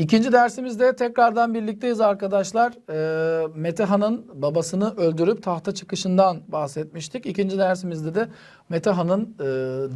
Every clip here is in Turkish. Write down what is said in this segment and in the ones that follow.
İkinci dersimizde tekrardan birlikteyiz arkadaşlar. Ee, Metehan'ın babasını öldürüp tahta çıkışından bahsetmiştik. İkinci dersimizde de Metehan'ın e,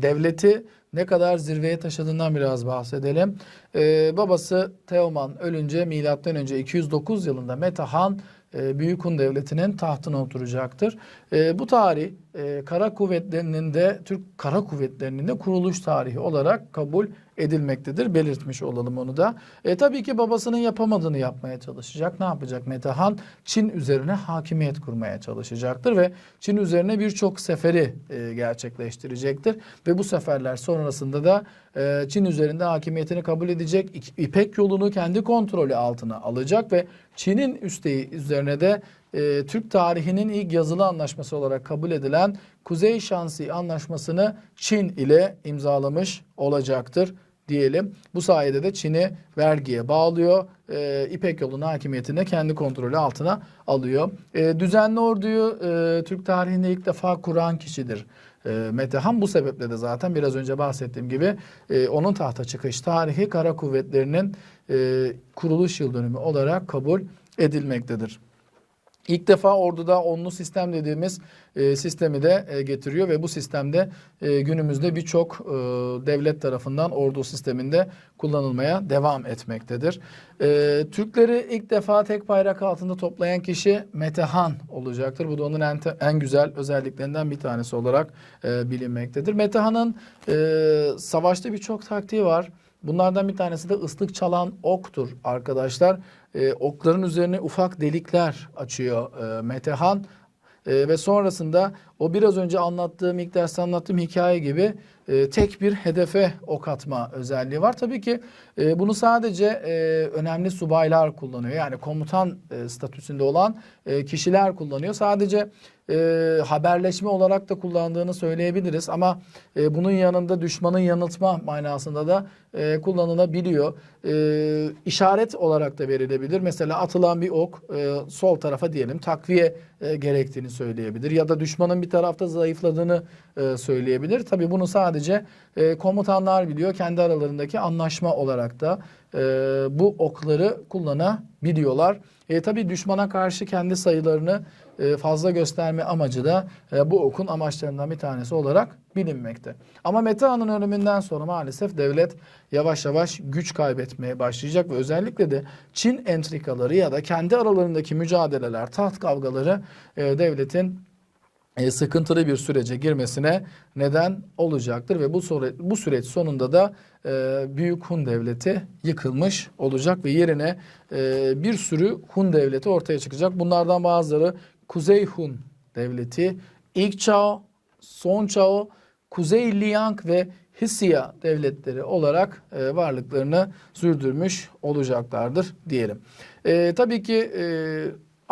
devleti ne kadar zirveye taşıdığından biraz bahsedelim. Ee, babası Teoman ölünce milattan önce 209 yılında Metehan e, Büyük Hun Devleti'nin tahtına oturacaktır. E, bu tarih e, Kara Kuvvetleri'nin de Türk Kara Kuvvetleri'nin de kuruluş tarihi olarak kabul edilmektedir. Belirtmiş olalım onu da. E, tabii ki babasının yapamadığını yapmaya çalışacak. Ne yapacak Metehan? Çin üzerine hakimiyet kurmaya çalışacaktır ve Çin üzerine birçok seferi e, gerçekleştirecektir. Ve bu seferler sonrasında da e, Çin üzerinde hakimiyetini kabul edecek. İpek yolunu kendi kontrolü altına alacak ve Çin'in üsteği üzerine de e, Türk tarihinin ilk yazılı anlaşması olarak kabul edilen Kuzey Şansi Anlaşması'nı Çin ile imzalamış olacaktır diyelim. Bu sayede de Çin'i vergiye bağlıyor. E, İpek yolunun hakimiyetini kendi kontrolü altına alıyor. E, düzenli orduyu e, Türk tarihinde ilk defa kuran kişidir. E, Metehan bu sebeple de zaten biraz önce bahsettiğim gibi e, onun tahta çıkış tarihi Kara Kuvvetleri'nin e, kuruluş yıl dönümü olarak kabul edilmektedir. İlk defa orduda onlu sistem dediğimiz e, sistemi de e, getiriyor ve bu sistemde e, günümüzde birçok e, devlet tarafından ordu sisteminde kullanılmaya devam etmektedir. E, Türkleri ilk defa tek bayrak altında toplayan kişi Metehan olacaktır. Bu da onun en, en güzel özelliklerinden bir tanesi olarak e, bilinmektedir. Metehan'ın e, savaşta birçok taktiği var. Bunlardan bir tanesi de ıslık çalan oktur arkadaşlar. Ee, okların üzerine ufak delikler açıyor e, Metehan. Ee, ve sonrasında o biraz önce anlattığım, ilk derste anlattığım hikaye gibi e, tek bir hedefe ok atma özelliği var. Tabii ki e, bunu sadece e, önemli subaylar kullanıyor. Yani komutan e, statüsünde olan e, kişiler kullanıyor. Sadece e, haberleşme olarak da kullandığını söyleyebiliriz. Ama e, bunun yanında düşmanın yanıltma manasında da e, kullanılabiliyor. E, işaret olarak da verilebilir. Mesela atılan bir ok e, sol tarafa diyelim takviye e, gerektiğini söyleyebilir. Ya da düşmanın bir tarafta zayıfladığını e, söyleyebilir. Tabii bunu sadece e, komutanlar biliyor. Kendi aralarındaki anlaşma olarak da e, bu okları kullanabiliyorlar. E, tabii düşmana karşı kendi sayılarını e, fazla gösterme amacı da e, bu okun amaçlarından bir tanesi olarak bilinmekte. Ama Metehan'ın ölümünden sonra maalesef devlet yavaş yavaş güç kaybetmeye başlayacak ve özellikle de Çin entrikaları ya da kendi aralarındaki mücadeleler, taht kavgaları e, devletin e, sıkıntılı bir sürece girmesine neden olacaktır ve bu süre, bu süreç sonunda da e, Büyük Hun Devleti yıkılmış olacak ve yerine e, bir sürü Hun Devleti ortaya çıkacak. Bunlardan bazıları Kuzey Hun Devleti, İlk Çao, Son Çao, Kuzey Liang ve Hisia devletleri olarak e, varlıklarını sürdürmüş olacaklardır diyelim. E, tabii ki e,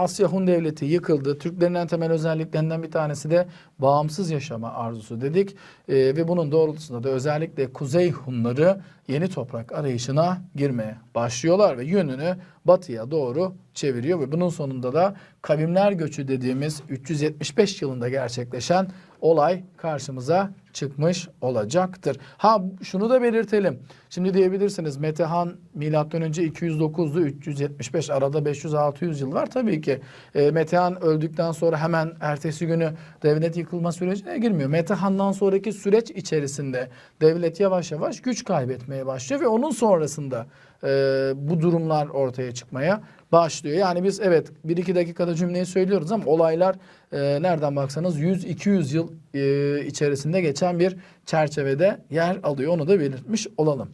Asya Hun Devleti yıkıldı. Türklerin en temel özelliklerinden bir tanesi de bağımsız yaşama arzusu dedik. Ee, ve bunun doğrultusunda da özellikle Kuzey Hunları yeni toprak arayışına girmeye başlıyorlar ve yönünü batıya doğru çeviriyor ve bunun sonunda da kavimler göçü dediğimiz 375 yılında gerçekleşen olay karşımıza çıkmış olacaktır. Ha şunu da belirtelim. Şimdi diyebilirsiniz Metehan milattan önce 209'du 375 arada 500-600 yıl var. Tabii ki e, Metehan öldükten sonra hemen ertesi günü devlet yıkılma sürecine girmiyor. Metehan'dan sonraki süreç içerisinde devlet yavaş yavaş güç kaybetmeye başlıyor ve onun sonrasında e, bu durumlar ortaya çıkmaya başlıyor. Yani biz evet 1-2 dakikada cümleyi söylüyoruz ama olaylar e, nereden baksanız 100-200 yıl e, içerisinde geçen bir çerçevede yer alıyor. Onu da belirtmiş olalım.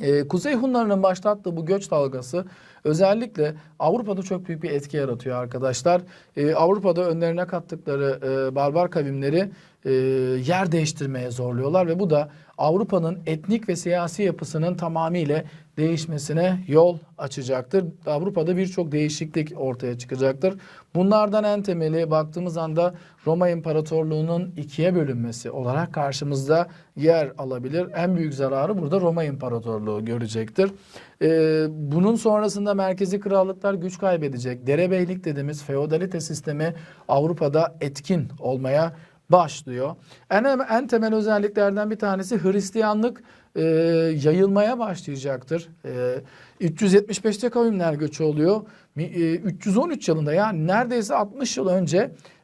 Ee, Kuzey Hunlarının başlattığı bu göç dalgası özellikle Avrupa'da çok büyük bir etki yaratıyor arkadaşlar. Ee, Avrupa'da önlerine kattıkları e, barbar kavimleri e, yer değiştirmeye zorluyorlar ve bu da Avrupa'nın etnik ve siyasi yapısının tamamıyla değişmesine yol açacaktır. Avrupa'da birçok değişiklik ortaya çıkacaktır. Bunlardan en temeli baktığımız anda Roma İmparatorluğu'nun ikiye bölünmesi olarak karşımızda yer alabilir. En büyük zararı burada Roma İmparatorluğu görecektir. Ee, bunun sonrasında merkezi krallıklar güç kaybedecek. Derebeylik dediğimiz feodalite sistemi Avrupa'da etkin olmaya başlıyor. En, en temel özelliklerden bir tanesi Hristiyanlık e, yayılmaya başlayacaktır. E, 375'te kavimler göçü oluyor. Mi- e, 313 yılında yani neredeyse 60 yıl önce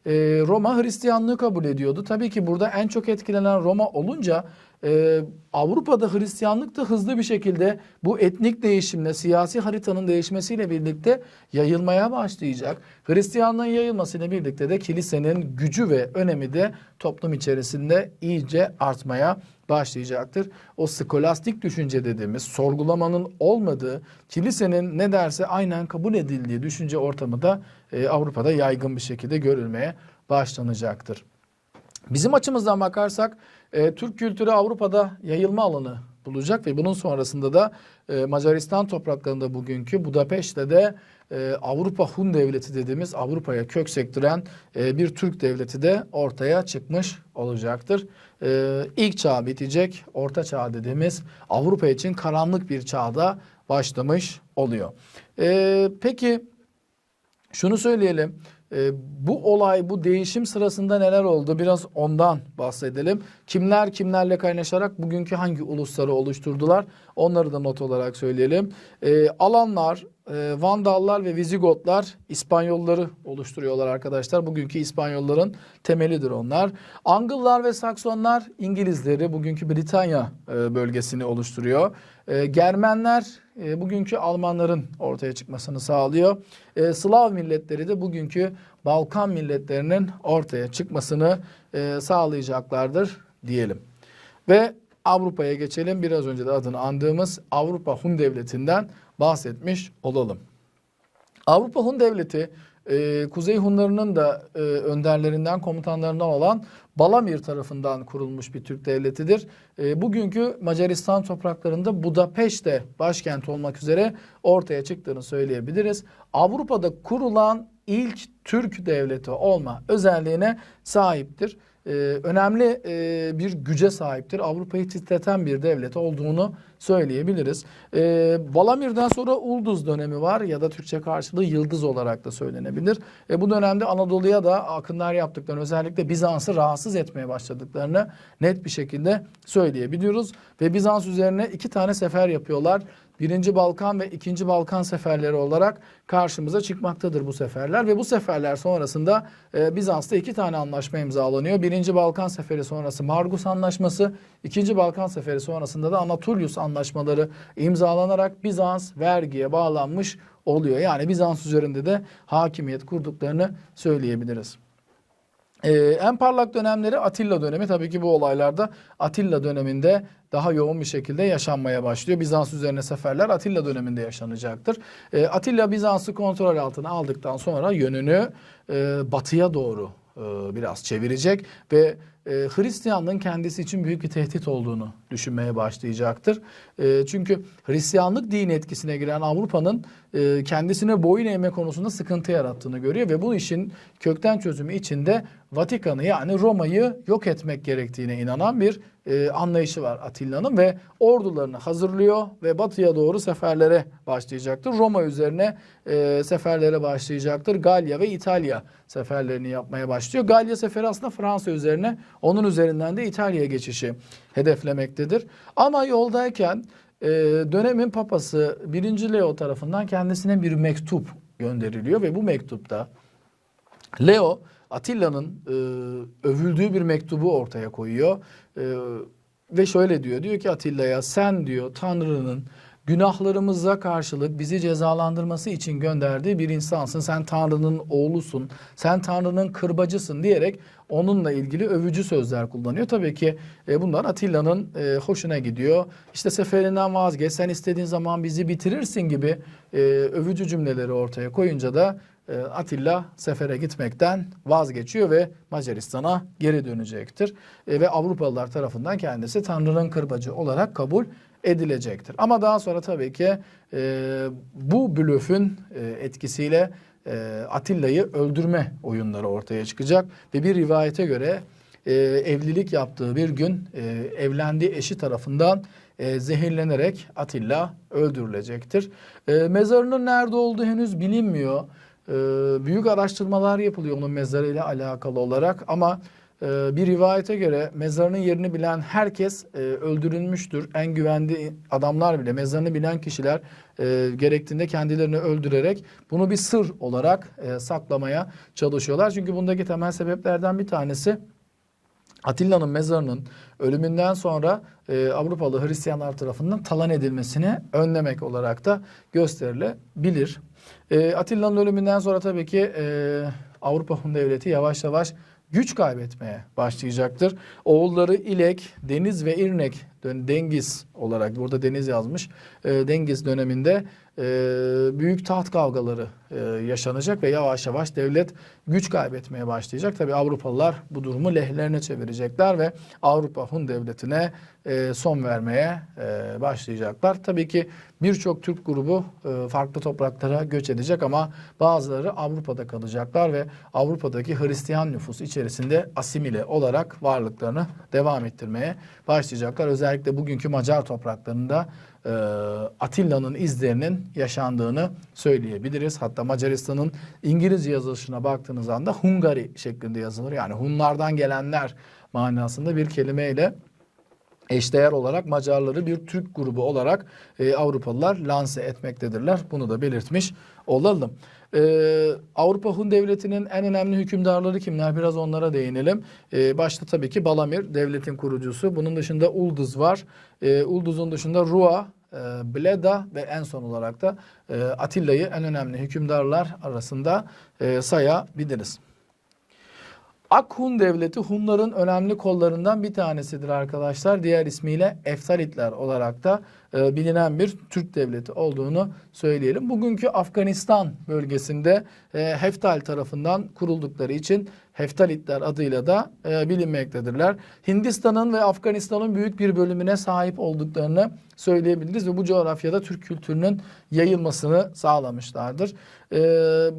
e, Roma Hristiyanlığı kabul ediyordu. Tabii ki burada en çok etkilenen Roma olunca e, Avrupa'da Hristiyanlık da hızlı bir şekilde bu etnik değişimle, siyasi haritanın değişmesiyle birlikte yayılmaya başlayacak. Hristiyanlığın yayılmasıyla birlikte de kilisenin gücü ve önemi de toplum içerisinde iyice artmaya başlayacaktır. O skolastik düşünce dediğimiz sorgulamanın olmadığı, kilisenin ne derse aynen kabul edildiği düşünce ortamı da e, Avrupa'da yaygın bir şekilde görülmeye başlanacaktır. Bizim açımızdan bakarsak e, Türk kültürü Avrupa'da yayılma alanı bulacak ve bunun sonrasında da e, Macaristan topraklarında bugünkü Budapeşte de e, Avrupa Hun Devleti dediğimiz Avrupa'ya kök sektiren e, bir Türk devleti de ortaya çıkmış olacaktır. E, ilk çağ bitecek, orta çağ dediğimiz Avrupa için karanlık bir çağda başlamış oluyor. E, peki şunu söyleyelim. Ee, bu olay, bu değişim sırasında neler oldu? Biraz ondan bahsedelim. Kimler kimlerle kaynaşarak bugünkü hangi ulusları oluşturdular? Onları da not olarak söyleyelim. Ee, Alanlar, e, Vandallar ve Vizigotlar İspanyolları oluşturuyorlar arkadaşlar. Bugünkü İspanyolların temelidir onlar. Angıllar ve Saksonlar İngilizleri bugünkü Britanya e, bölgesini oluşturuyor. E, Germenler e, bugünkü Almanların ortaya çıkmasını sağlıyor. E, Slav milletleri de bugünkü Balkan milletlerinin ortaya çıkmasını e, sağlayacaklardır diyelim. Ve Avrupa'ya geçelim. Biraz önce de adını andığımız Avrupa Hun Devleti'nden bahsetmiş olalım. Avrupa Hun Devleti e, Kuzey Hunlarının da e, önderlerinden, komutanlarından olan Balamir tarafından kurulmuş bir Türk devletidir. E, bugünkü Macaristan topraklarında Budapeşte başkent olmak üzere ortaya çıktığını söyleyebiliriz. Avrupa'da kurulan ilk Türk devleti olma özelliğine sahiptir. Ee, önemli e, bir güce sahiptir. Avrupa'yı titreten bir devlet olduğunu söyleyebiliriz. Ee, Balamir'den sonra Ulduz dönemi var ya da Türkçe karşılığı Yıldız olarak da söylenebilir. E, bu dönemde Anadolu'ya da akınlar yaptıklarını özellikle Bizans'ı rahatsız etmeye başladıklarını net bir şekilde söyleyebiliyoruz. Ve Bizans üzerine iki tane sefer yapıyorlar. Birinci Balkan ve ikinci Balkan seferleri olarak karşımıza çıkmaktadır bu seferler ve bu seferler sonrasında e, Bizans'ta iki tane anlaşma imzalanıyor. Birinci Balkan seferi sonrası Margus Anlaşması, ikinci Balkan seferi sonrasında da Anatolius anlaşmaları imzalanarak Bizans vergiye bağlanmış oluyor. Yani Bizans üzerinde de hakimiyet kurduklarını söyleyebiliriz. Ee, en parlak dönemleri Atilla dönemi. Tabii ki bu olaylarda Atilla döneminde daha yoğun bir şekilde yaşanmaya başlıyor. Bizans üzerine seferler Atilla döneminde yaşanacaktır. Ee, Atilla Bizans'ı kontrol altına aldıktan sonra yönünü e, batıya doğru e, biraz çevirecek ve e, Hristiyanlığın kendisi için büyük bir tehdit olduğunu düşünmeye başlayacaktır. E, çünkü Hristiyanlık din etkisine giren Avrupa'nın e, kendisine boyun eğme konusunda sıkıntı yarattığını görüyor ve bu işin kökten çözümü içinde Vatikan'ı yani Roma'yı yok etmek gerektiğine inanan bir e, anlayışı var Atilla'nın ve ordularını hazırlıyor ve batıya doğru seferlere başlayacaktır. Roma üzerine e, seferlere başlayacaktır. Galya ve İtalya seferlerini yapmaya başlıyor. Galya seferi aslında Fransa üzerine, onun üzerinden de İtalya'ya geçişi hedeflemektedir. Ama yoldayken e, dönemin papası 1. Leo tarafından kendisine bir mektup gönderiliyor ve bu mektupta Leo Atilla'nın e, övüldüğü bir mektubu ortaya koyuyor. E, ve şöyle diyor. Diyor ki Atilla'ya sen diyor Tanrı'nın günahlarımıza karşılık bizi cezalandırması için gönderdiği bir insansın. Sen Tanrı'nın oğlusun. Sen Tanrı'nın kırbacısın diyerek onunla ilgili övücü sözler kullanıyor. Tabii ki e, bunlar Atilla'nın e, hoşuna gidiyor. İşte seferinden vazgeç, sen istediğin zaman bizi bitirirsin gibi e, övücü cümleleri ortaya koyunca da e, Atilla sefere gitmekten vazgeçiyor ve Macaristan'a geri dönecektir. E, ve Avrupalılar tarafından kendisi Tanrı'nın kırbacı olarak kabul edilecektir. Ama daha sonra tabii ki e, bu blöfün e, etkisiyle e, Atilla'yı öldürme oyunları ortaya çıkacak ve bir rivayete göre e, evlilik yaptığı bir gün e, evlendiği eşi tarafından e, zehirlenerek Atilla öldürülecektir. E, mezarının nerede olduğu henüz bilinmiyor. E, büyük araştırmalar yapılıyor onun mezarıyla alakalı olarak ama bir rivayete göre mezarının yerini bilen herkes e, öldürülmüştür. En güvenli adamlar bile mezarını bilen kişiler e, gerektiğinde kendilerini öldürerek bunu bir sır olarak e, saklamaya çalışıyorlar. Çünkü bundaki temel sebeplerden bir tanesi Atilla'nın mezarının ölümünden sonra e, Avrupalı Hristiyanlar tarafından talan edilmesini önlemek olarak da gösterilebilir. E, Atilla'nın ölümünden sonra tabii ki e, Avrupa Hun Devleti yavaş yavaş güç kaybetmeye başlayacaktır. Oğulları İlek, Deniz ve İrnek, Dengiz olarak burada Deniz yazmış. E, Dengiz döneminde e, büyük taht kavgaları e, yaşanacak ve yavaş yavaş devlet güç kaybetmeye başlayacak. Tabi Avrupalılar bu durumu lehlerine çevirecekler ve Avrupa Hun Devleti'ne e, son vermeye e, başlayacaklar. Tabii ki birçok Türk grubu e, farklı topraklara göç edecek ama bazıları Avrupa'da kalacaklar ve Avrupa'daki Hristiyan nüfus içerisinde asimile olarak varlıklarını devam ettirmeye başlayacaklar. Özellikle bugünkü Macar topraklarında e, Atilla'nın izlerinin yaşandığını söyleyebiliriz. Hatta Macaristan'ın İngilizce yazılışına baktığınız anda Hungary şeklinde yazılır. Yani Hunlardan gelenler manasında bir kelimeyle eşdeğer olarak Macarları bir Türk grubu olarak e, Avrupalılar lanse etmektedirler. Bunu da belirtmiş olalım. E, Avrupa Hun Devleti'nin en önemli hükümdarları kimler? Biraz onlara değinelim. E, başta tabii ki Balamir devletin kurucusu. Bunun dışında Ulduz var. E, Ulduz'un dışında Rua, e, Bleda ve en son olarak da e, Atilla'yı en önemli hükümdarlar arasında e, sayabiliriz. Akhun devleti Hunların önemli kollarından bir tanesidir arkadaşlar. Diğer ismiyle Eftalitler olarak da e, bilinen bir Türk devleti olduğunu söyleyelim. Bugünkü Afganistan bölgesinde e, Heftal tarafından kuruldukları için Heftalitler adıyla da e, bilinmektedirler. Hindistan'ın ve Afganistan'ın büyük bir bölümüne sahip olduklarını söyleyebiliriz ve bu coğrafyada Türk kültürünün yayılmasını sağlamışlardır. E,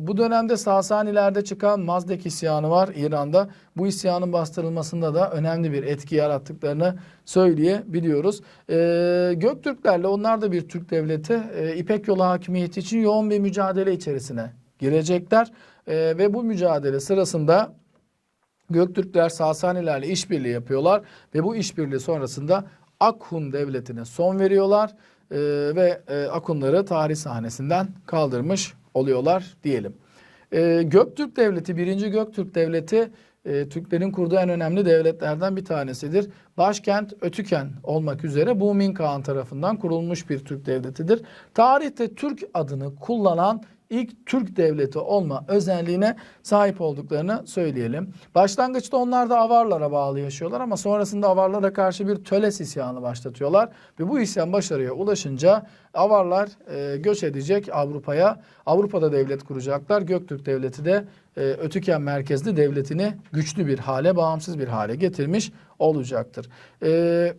bu dönemde Sasanilerde çıkan Mazdek isyanı var İran'da. Bu isyanın bastırılmasında da önemli bir etki yarattıklarını söyleyebiliyoruz. E, Göktürklerle onlar da bir Türk devleti e, İpek yolu hakimiyeti için yoğun bir mücadele içerisine girecekler. E, ve bu mücadele sırasında Göktürkler Sasanilerle işbirliği yapıyorlar ve bu işbirliği sonrasında Akhun devletine son veriyorlar e, ve e, Akunları tarih sahnesinden kaldırmış oluyorlar diyelim. E, Göktürk Devleti, 1. Göktürk Devleti e, Türklerin kurduğu en önemli devletlerden bir tanesidir. Başkent Ötüken olmak üzere Bumin Kağan tarafından kurulmuş bir Türk devletidir. Tarihte Türk adını kullanan ilk Türk devleti olma özelliğine sahip olduklarını söyleyelim. Başlangıçta onlar da Avarlara bağlı yaşıyorlar ama sonrasında Avarlara karşı bir töles isyanı başlatıyorlar. Ve bu isyan başarıya ulaşınca Avarlar e, göç edecek Avrupa'ya. Avrupa'da devlet kuracaklar. Göktürk devleti de e, Ötüken merkezli devletini güçlü bir hale, bağımsız bir hale getirmiş olacaktır. E,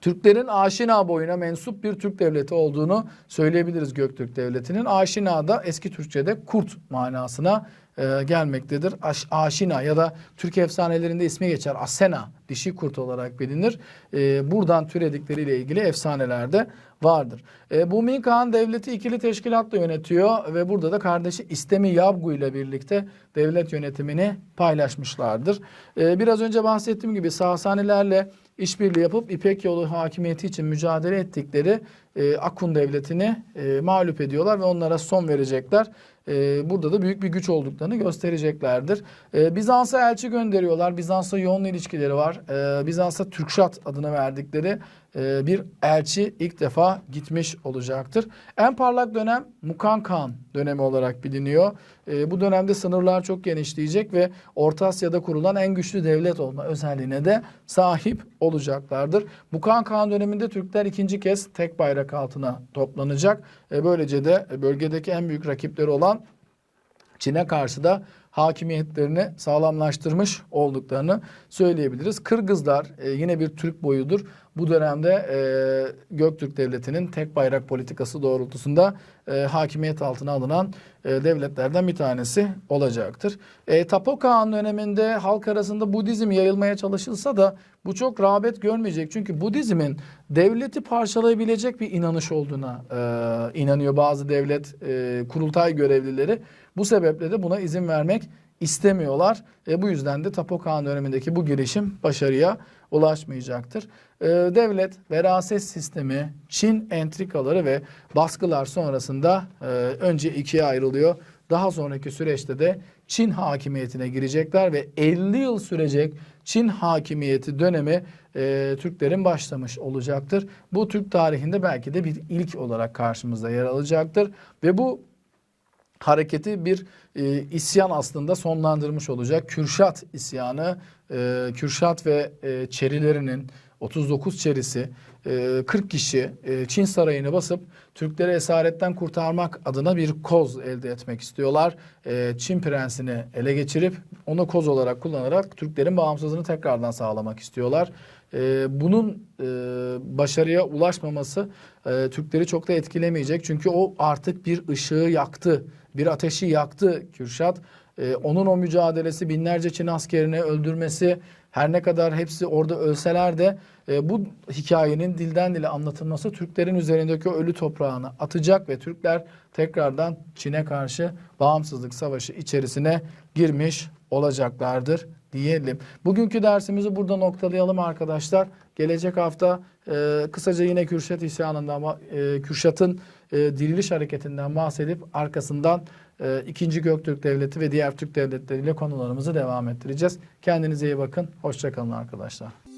Türklerin Aşina boyuna mensup bir Türk devleti olduğunu söyleyebiliriz Göktürk Devleti'nin. Aşina da eski Türkçe'de kurt manasına e, gelmektedir. Aş, aşina ya da Türk efsanelerinde ismi geçer Asena dişi kurt olarak bilinir. E, buradan türedikleriyle ilgili efsanelerde vardır. E, Bumin Kağan devleti ikili teşkilatla yönetiyor ve burada da kardeşi İstemi Yabgu ile birlikte devlet yönetimini paylaşmışlardır. E, biraz önce bahsettiğim gibi Sasanilerle işbirliği yapıp İpek yolu hakimiyeti için mücadele ettikleri e, Akun devletini e, mağlup ediyorlar ve onlara son verecekler. E, burada da büyük bir güç olduklarını göstereceklerdir. E, Bizans'a elçi gönderiyorlar. Bizans'la yoğun ilişkileri var. E, Bizans'a Türkşat adını verdikleri e, bir elçi ilk defa gitmiş olacaktır. En parlak dönem Mukan Kağan dönemi olarak biliniyor. E, bu dönemde sınırlar çok genişleyecek ve Orta Asya'da kurulan en güçlü devlet olma özelliğine de sahip olacaklardır. Mukan Kağan döneminde Türkler ikinci kez tek bayrak altına toplanacak. E, böylece de bölgedeki en büyük rakipleri olan Çin'e karşı da hakimiyetlerini sağlamlaştırmış olduklarını söyleyebiliriz. Kırgızlar e, yine bir Türk boyudur. Bu dönemde e, Göktürk Devleti'nin tek bayrak politikası doğrultusunda e, hakimiyet altına alınan e, devletlerden bir tanesi olacaktır. E, Tapo Kağan döneminde halk arasında Budizm yayılmaya çalışılsa da bu çok rağbet görmeyecek. Çünkü Budizmin devleti parçalayabilecek bir inanış olduğuna e, inanıyor bazı devlet e, kurultay görevlileri. Bu sebeple de buna izin vermek istemiyorlar. E, bu yüzden de Tapo Kağan dönemindeki bu girişim başarıya ulaşmayacaktır. E, devlet, veraset sistemi, Çin entrikaları ve baskılar sonrasında e, önce ikiye ayrılıyor. Daha sonraki süreçte de Çin hakimiyetine girecekler ve 50 yıl sürecek Çin hakimiyeti dönemi e, Türklerin başlamış olacaktır. Bu Türk tarihinde belki de bir ilk olarak karşımızda yer alacaktır ve bu hareketi bir e, isyan aslında sonlandırmış olacak. Kürşat isyanı, e, Kürşat ve e, çerilerinin 39 çerisi e, 40 kişi e, Çin sarayını basıp Türkleri esaretten kurtarmak adına bir koz elde etmek istiyorlar. E, Çin prensini ele geçirip onu koz olarak kullanarak Türklerin bağımsızlığını tekrardan sağlamak istiyorlar. E, bunun e, başarıya ulaşmaması e, Türkleri çok da etkilemeyecek. Çünkü o artık bir ışığı yaktı, bir ateşi yaktı Kürşat. E, onun o mücadelesi binlerce Çin askerini öldürmesi her ne kadar hepsi orada ölseler de e, bu hikayenin dilden dile anlatılması Türklerin üzerindeki ölü toprağını atacak ve Türkler tekrardan Çin'e karşı bağımsızlık savaşı içerisine girmiş olacaklardır diyelim. Bugünkü dersimizi burada noktalayalım arkadaşlar. Gelecek hafta e, kısaca yine Kürşat isyanından, e, Kürşat'ın e, diriliş hareketinden bahsedip arkasından e, 2. Göktürk Devleti ve diğer Türk devletleriyle konularımızı devam ettireceğiz. Kendinize iyi bakın. Hoşçakalın arkadaşlar.